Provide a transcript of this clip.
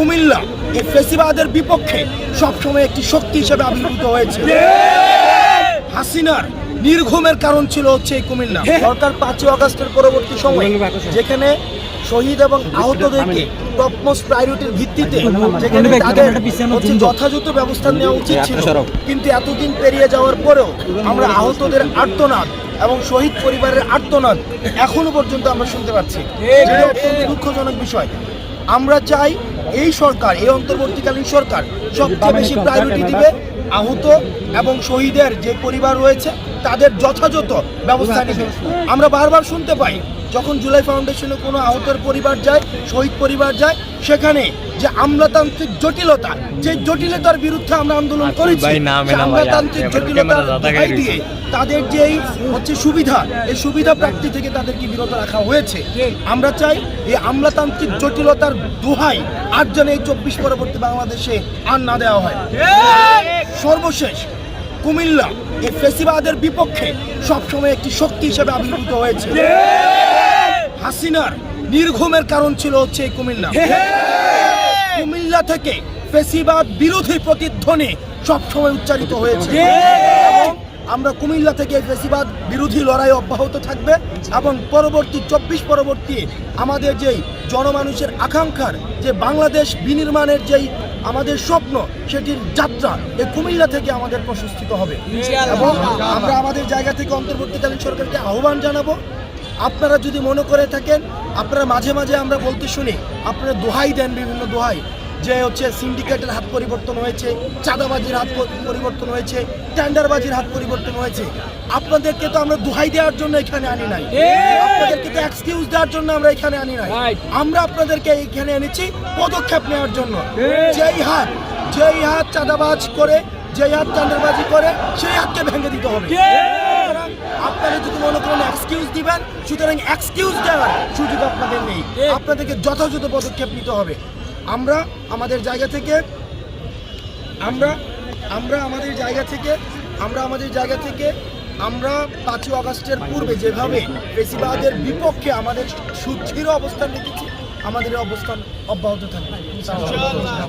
কুমিল্লা এই ফেসিবাদের বিপক্ষে সবসময় একটি শক্তি হিসেবে আবির্ভূত হয়েছে। হাসিনার নির্ঘুমের কারণ ছিল হচ্ছে এই কুমিল্লা। সরকার পাঁচই আগস্টের পরবর্তী সময় যেখানে শহীদ এবং আহতদেরকে টপমোস্ট প্রায়োরিটির ভিত্তিতে যেখানে তাদের হচ্ছে যথাযথ ব্যবস্থা নেওয়া উচিত ছিল। কিন্তু এতদিন পেরিয়ে যাওয়ার পরেও আমরা আহতদের আর্তনাদ এবং শহীদ পরিবারের আর্তনাদ এখনও পর্যন্ত আমরা শুনতে পাচ্ছি। অত্যন্ত দুঃখজনক বিষয়। আমরা চাই এই সরকার, এই অন্তর্বর্তীকালীন সরকার সবচেয়ে বেশি প্রায়োরিটি দিবে আহত এবং শহীদের যে পরিবার রয়েছে, তাদের যথাযথ ব্যবস্থা নেবে। আমরা বারবার শুনতে পাই যখন জুলাই ফাউন্ডেশনে কোনো আহতের পরিবার যায় শহীদ পরিবার যায় সেখানে যে আমলাতান্ত্রিক জটিলতা যে জটিলতার বিরুদ্ধে আমরা আন্দোলন করেছি আমলাতান্ত্রিক গায়ে দিয়ে তাদের যে হচ্ছে সুবিধা এই সুবিধা প্রাপ্তি থেকে তাদেরকে বিরত রাখা হয়েছে। আমরা চাই এই আমলাতান্ত্রিক জটিলতার দোহাই আর যেন এই চব্বিশ পরবর্তী বাংলাদেশে আর না দেওয়া হয়। সর্বশেষ কুমিল্লা এই ফেসিবাদের বিপক্ষে সবসময় একটি শক্তি হিসেবে আবির্ভূত হয়েছে। হাসিনার নির্ঘুমের কারণ ছিল হচ্ছে এই কুমিল্লা। কুমিল্লা থেকে ফেসিবাদ বিরোধী প্রতিধ্বনি সবসময় উচ্চারিত হয়েছে। এবং আমরা কুমিল্লা থেকে ফেসিবাদ বিরোধী লড়াই অব্যাহত থাকবে এবং পরবর্তী চব্বিশ পরবর্তী আমাদের যেই জনমানুষের আকাঙ্ক্ষার যে বাংলাদেশ বিনির্মাণের যেই আমাদের স্বপ্ন সেটির যাত্রা এই কুমিল্লা থেকে আমাদের প্রশস্তিত হবে। এবং আমরা আমাদের জায়গা থেকে অন্তর্বর্তীকালীন সরকারকে আহ্বান জানাব আপনারা যদি মনে করে থাকেন আপনারা মাঝে মাঝে আমরা বলতে শুনি আপনারা দোহাই দেন বিভিন্ন দোহাই যে হচ্ছে সিন্ডিকেটের হাত পরিবর্তন হয়েছে চাঁদাবাজির হাত পরিবর্তন হয়েছে টেন্ডারবাজির হাত পরিবর্তন হয়েছে। আপনাদেরকে তো আমরা দোহাই দেওয়ার জন্য এখানে আনি নাই। আপনাদেরকে তো এক্সকিউজ দেওয়ার জন্য আমরা এখানে আনি নাই। আমরা আপনাদেরকে এখানে এনেছি পদক্ষেপ নেওয়ার জন্য। যেই হাত যেই হাত চাঁদাবাজ করে যেই হাত টেন্ডারবাজি করে সেই হাতকে ভেঙে দিতে হবে সুতরাং আপনারা যদি মনে করেন এক্সকিউজ দিবেন সুতরাং এক্সকিউজ দেওয়ার সুযোগ আপনাদের নেই। আপনাদেরকে যথাযথ পদক্ষেপ নিতে হবে। আমরা আমাদের জায়গা থেকে আমরা আমরা আমাদের জায়গা থেকে আমরা আমাদের জায়গা থেকে আমরা পাঁচই আগস্টের পূর্বে যেভাবে বেশিবাদের বিপক্ষে আমাদের সুদৃঢ় অবস্থান রেখেছি আমাদের অবস্থান অব্যাহত থাকবে।